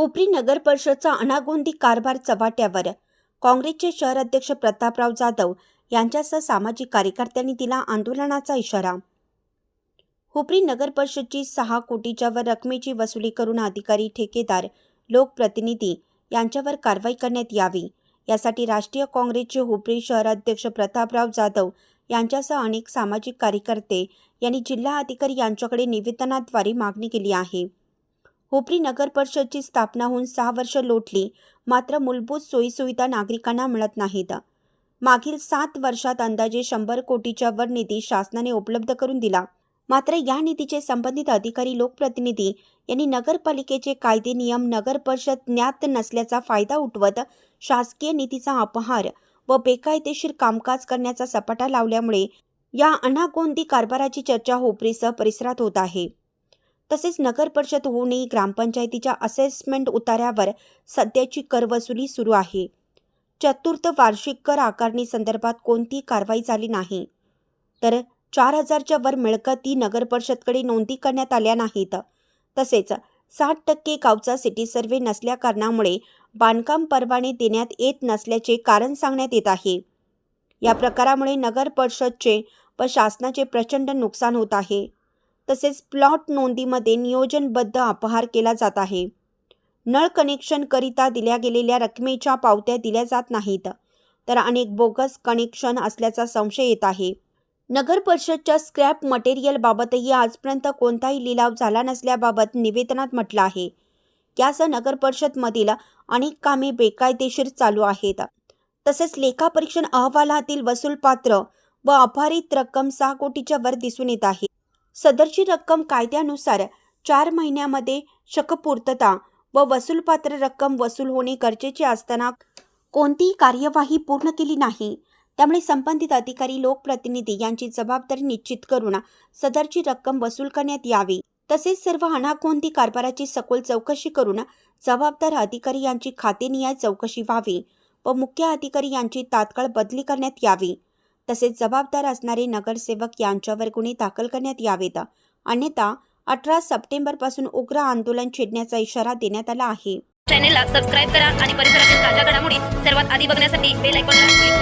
हुपरी नगर परिषदचा अनागोंदी कारभार चव्हाट्यावर. काँग्रेसचे शहराध्यक्ष प्रतापराव जाधव यांच्यासह सामाजिक कार्यकर्त्यांनी दिला आंदोलनाचा इशारा. हुपरी नगर परिषदची सहा कोटीच्या वर रकमेची वसुली करून अधिकारी ठेकेदार लोकप्रतिनिधी यांच्यावर कारवाई करण्यात यावी. यासाठी राष्ट्रीय काँग्रेसचे हुपरी शहराध्यक्ष प्रतापराव जाधव यांच्यासह अनेक सामाजिक कार्यकर्ते यांनी जिल्हा अधिकारी यांच्याकडे निवेदनाद्वारे मागणी केली आहे. हुपरी नगर परिषदची स्थापना होऊन सहा वर्ष लोटली मात्र मूलभूत सोयीसुविधा नागरिकांना मिळत नाहीत. मागील सात वर्षात अंदाजे शंभर कोटीच्या वर निधी शासनाने उपलब्ध करून दिला. मात्र या निधीचे संबंधित अधिकारी लोकप्रतिनिधी यांनी नगरपालिकेचे कायदे नियम नगर परिषद ज्ञात नसल्याचा फायदा उठवत शासकीय निधीचा अपहार व बेकायदेशीर कामकाज करण्याचा सपाटा लावल्यामुळे या अनागोंदी कारभाराची चर्चा होपरीसह परिसरात होत आहे. तसेच नगर परिषद होऊनही ग्रामपंचायतीच्या असेसमेंट उतार्यावर सध्याची करवसुली सुरू आहे. चतुर्थ वार्षिक कर आकारणी संदर्भात कोणती कारवाई झाली नाही. तर चार हजारच्या वर मिळकती नगर परिषदकडे नोंदी करण्यात आल्या नाहीत. तसेच साठ टक्के गावचा सिटी सर्व्हे नसल्या कारणामुळे बांधकाम परवाने देण्यात येत नसल्याचे कारण सांगण्यात येत आहे. या प्रकारामुळे नगर परिषदचे व शासनाचे प्रचंड नुकसान होत आहे. तसेच प्लॉट नोंदीमध्ये नियोजनबद्ध अपहार केला जात आहे. नळ कनेक्शनकरिता दिल्या गेलेल्या रकमेच्या पावत्या दिल्या जात नाहीत. तर अनेक बोगस कनेक्शन असल्याचा संशय येत आहे. नगर परिषदच्या स्क्रॅप मटेरियलबाबतही आजपर्यंत कोणताही लिलाव झाला नसल्याबाबत निवेदनात म्हटलं आहे. यासह नगर परिषदमधील अनेक कामे बेकायदेशीर चालू आहेत. तसेच लेखापरीक्षण अहवालातील वसूलपात्र व अपहारित रक्कम सहा कोटीच्या वर दिसून येत आहे. सदरची रक्कम कायद्यानुसार चार महिन्यामध्ये शकपूर्तता व वसूलपात्र रक्कम वसूल होणे गरजेचे असताना कोणतीही कार्यवाही पूर्ण केली नाही. त्यामुळे संबंधित अधिकारी लोकप्रतिनिधी यांची जबाबदारी निश्चित करून सदरची रक्कम वसूल करण्यात यावी. तसेच सर्व अनागोंदी कारभाराची सखोल चौकशी करून जबाबदार अधिकारी यांची खातेनिहाय चौकशी व्हावी व मुख्य अधिकारी यांची तात्काळ बदली करण्यात यावी. तसेच जबाबदार असणारे नगरसेवक यांच्यावर गुन्हे दाखल करण्यात यावेत. अन्यथा अठरा सप्टेंबरपासून उग्र आंदोलन छेडण्याचा इशारा देण्यात आला आहे. चॅनेलला सबस्क्राईब करा आणि परिसरातील ताज्या घडामोडी सर्वात आधी बघण्यासाठी बेल आयकॉनला क्लिक